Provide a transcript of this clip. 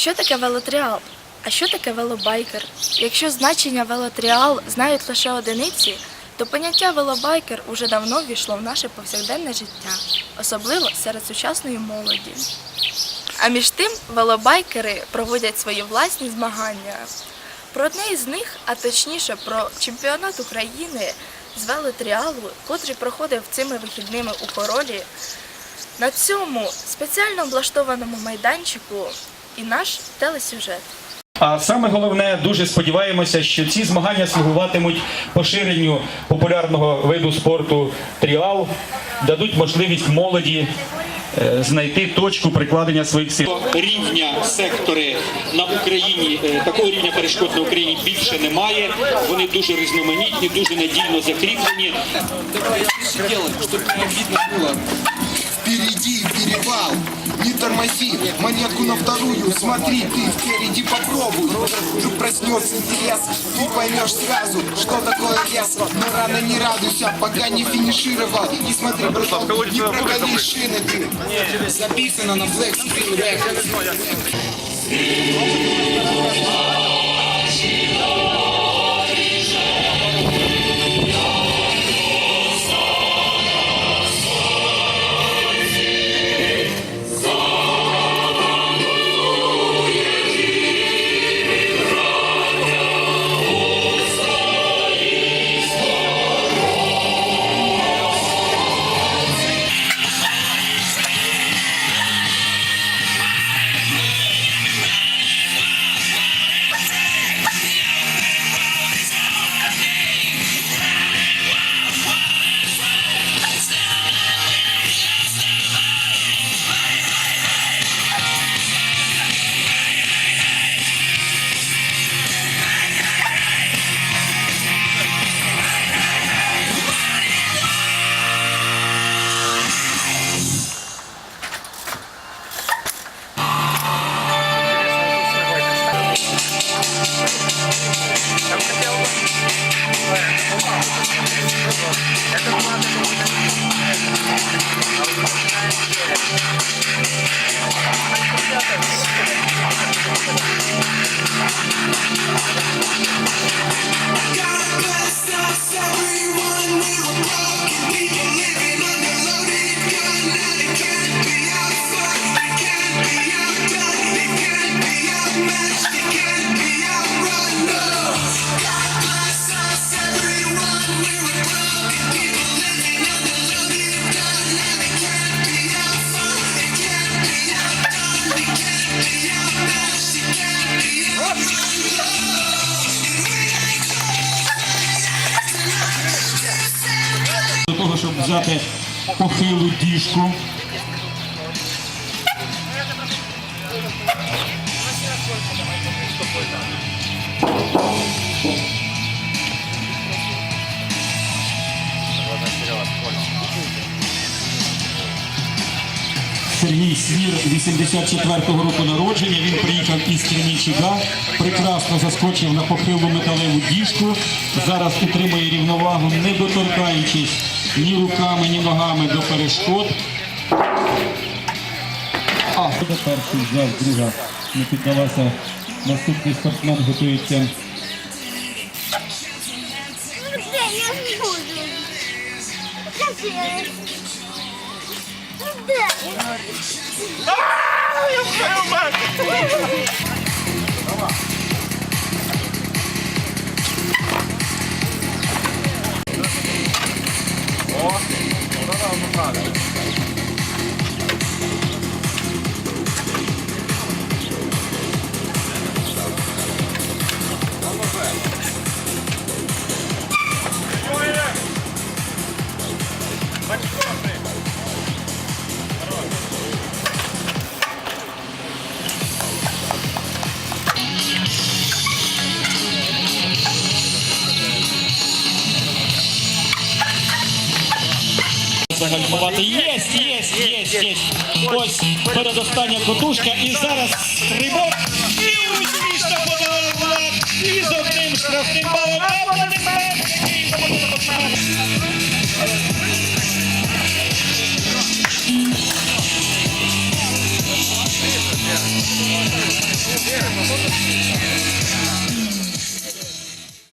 Що таке велотріал? А що таке велобайкер? Якщо значення велотріал знають лише одиниці, то поняття велобайкер уже давно ввійшло в наше повсякденне життя, особливо серед сучасної молоді. А між тим велобайкери проводять свої власні змагання. Про одне із них, а точніше про чемпіонат України з велотріалу, котрий проходив цими вихідними у Королі, на цьому спеціально облаштованому майданчику і наш телесюжет. А саме головне, дуже сподіваємося, що ці змагання слугуватимуть поширенню популярного виду спорту тріал, дадуть можливість молоді е, знайти точку прикладення своїх сил. рівня сектори на Україні е, такого рівня перешкод на Україні більше немає. Вони дуже різноманітні, дуже надійно закріплені. делать, чтобы не видно было. Впереди перевал, не тормози, монетку на вторую, смотри, ты впереди попробуй. Вдруг проснется интерес, ты поймешь сразу, что такое вес. Но рано не радуйся, пока не финишировал. И смотри, братан, не прокали шины ты. Записано на Black Screen Records. До того, щоб взяти похилу діжку. Сергій Свір 84-го року народження. Він приїхав із Кремінчуга, прекрасно заскочив на похилу металеву діжку. Зараз утримує рівновагу, не доторкаючись ні руками, ні ногами до перешкод. А буде перший взяв, друга не піддалася. Наступний спортсмен готується. Де я не буду? загальмувати. Єсть, єсть, єсть, єсть. Ось передостання котушка і зараз стрибок. І успішно подав Влад. І з одним штрафним балом. Вера, поможешь?